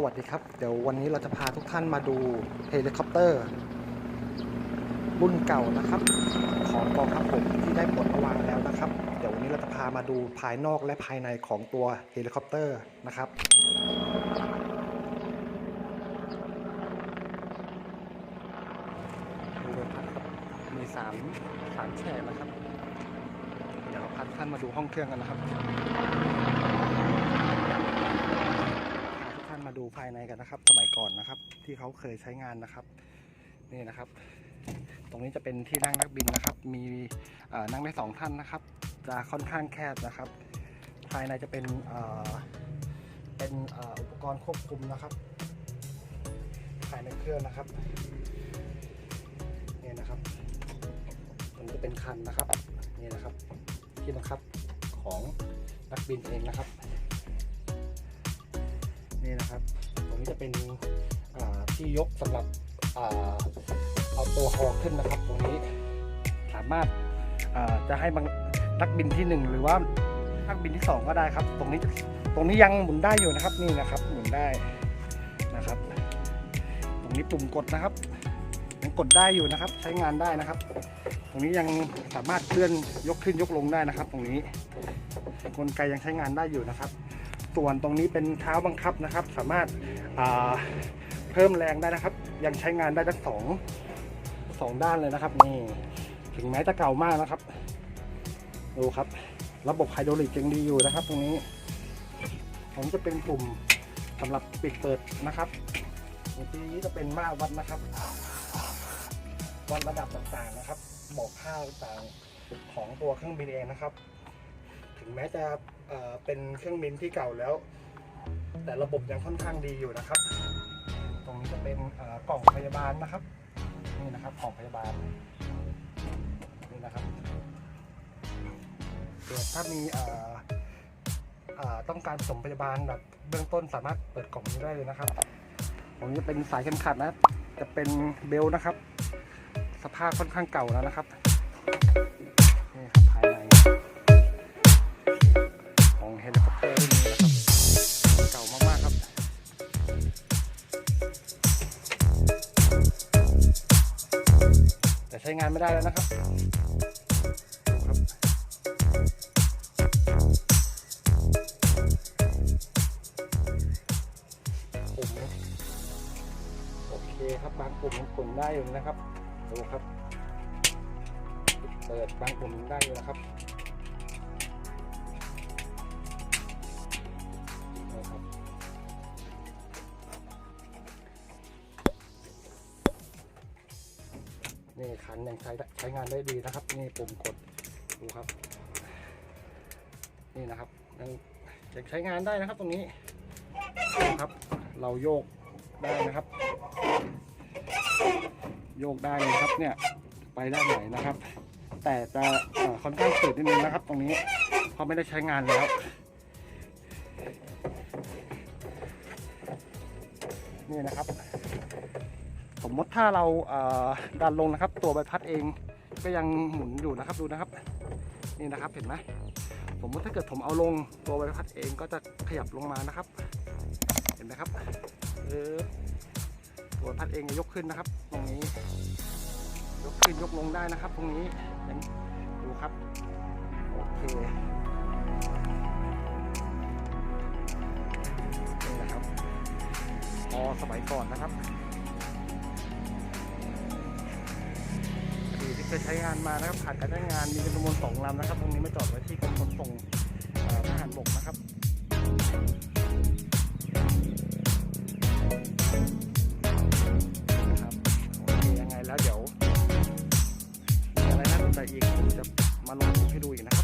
สวัสดีครับ เดี๋ยววันนี้เราจะพาทุกท่านมาดูเฮลิคอปเตอร์ รุ่นเก่านะครับ ของกองทัพบกที่ได้ปลดระวางแล้วนะครับ เดี๋ยววันนี้เราจะพามาดูภายนอกและภายในของตัวเฮลิคอปเตอร์นะครับดูเลยครับมีสามสามแฉกนะครับ เดี๋ยวเราพาทุกท่านมาดูห้องเครื่องกันนะครับ พานมาดูภายในกันนะครับ สมัยก่อนนะครับ ที่เขาเคยใช้งานนะครับ นี่นะครับ ตรงนี้จะเป็นที่นั่งนักบินนะครับ มีนั่งได้สองท่านนะครับ จะค่อนข้างแคบนะครับ ภายในจะเป็นเป็นอ,อุปกรณ์ควบคุมนะครับ ภายในเครื่องนะครับนี่นะครับตรงนี้จะเป็นคันนะครับนี่นะครับ ที่บังคับของนักบินเองนะครับ นะครับตรงนี้จะเป็นที่ยกสำหรับอเอาตัวฮอขึ้นนะครับ ตรงนี้สามารถาจะให้บางนักบินที่หนึ่งหรือว่านักบินที่สองก็ได้ครับ ตรงนี้ตรงนี้ยังหมุนได้อยู่นะครับนี่นะครับ หมุนได้นะครับ ตรงนี้ปุ่มกดนะครับยังกดได้อยู่นะครับ ใช้งานได้นะครับ ตรงนี้ยังสามารถเคลื่อนยกขึ้นยกลงได้นะครับ ตรงนี้กลไกยังใช้งานได้อยู่นะครับ ส่วนตรงนี้เป็นเท้าบังคับนะครับ สามารถาเพิ่มแรงได้นะครับ ยังใช้งานได้ทั้งสองสองด้านเลยนะครับนี่ถึงแม้จะเก่ามากนะครับ ดูครับ ระบบไฮดรอลิกยังดีอยู่นะครับ ตรงนี้ ผมจะเป็นปุ่มสำหรับปิดเปิดนะครับทีนี้จะเป็นมาวัดนะครับ วัดระดับต่างๆนะครับ บอกค่าต่างของตัวเครื่องบินเองนะครับ ถึงแม้จะ เป็นเครื่องบินที่เก่าแล้ว แต่ระบบยังค่อนข้างดีอยู่นะครับ ตรงนี้จะเป็นกล่องพยาบาลนะครับ นี่นะครับกล่องพยาบาลนี่นะครับเดี๋ยวถ้ามีต้องการผสมพยาบาลแบบเบื้องต้นสามารถเปิดกล่องนี้ได้เลยนะครับตรงนี้เป็นสายเข็มขัดนะจะเป็นเบลต์นะครับ สภาพค่อนข้างเก่าแล้วนะครับนี่ครับภายใน ช้งานไม่ได้แล้วนะครับครับปุ่มโอเคครับบางปุ่มกดได้อยู่นะครับดูครับ เปิดบางปุ่มได้อยู่นะครับ นี่คันยังใช้ใช้งานได้ดีนะครับ นี่ปุ่มกดดูครับ นี่นะครับยังยังใช้งานได้นะครับตรงนี้นะครับ เราโยกได้นะครับ โยกได้เลยครับเนี่ยไปได้ไหนนะครับ แต่จะค่อนข้างฝืดนิดนึงนะครับ ตรงนี้เพราะไม่ได้ใช้งานแล้วนี่นะครับ สมมติถ้าเราดันลงนะครับ ตัวใบพัดเองก็ยังหมุนอยู่นะครับดูนะครับนี่นะครับเห็นไหมสมมติถ้าเกิดผมเอาลงตัวใบพัดเองก็จะขยับลงมานะครับ เห็นไหมครับเออตัวพัดเองจะยกขึ้นนะครับ ตรงนี้ ยกขึ้นยกลงได้นะครับ ตรงนี้ดูครับโอเคนี่นะครับพอสมัยก่อนนะครับ เคยใช้งานมานะครับผ่านการใช้งานมีจำนวนสองลำนะครับ ตรงนี้มาจอดไว้ที่กรมขนส่งทหารบกนะครับนะครับโอเคยังไงแล้วเดี๋ยวมีอะไรน่าสนใจอีกผมจะมาลงคลิปให้ดูอีกนะ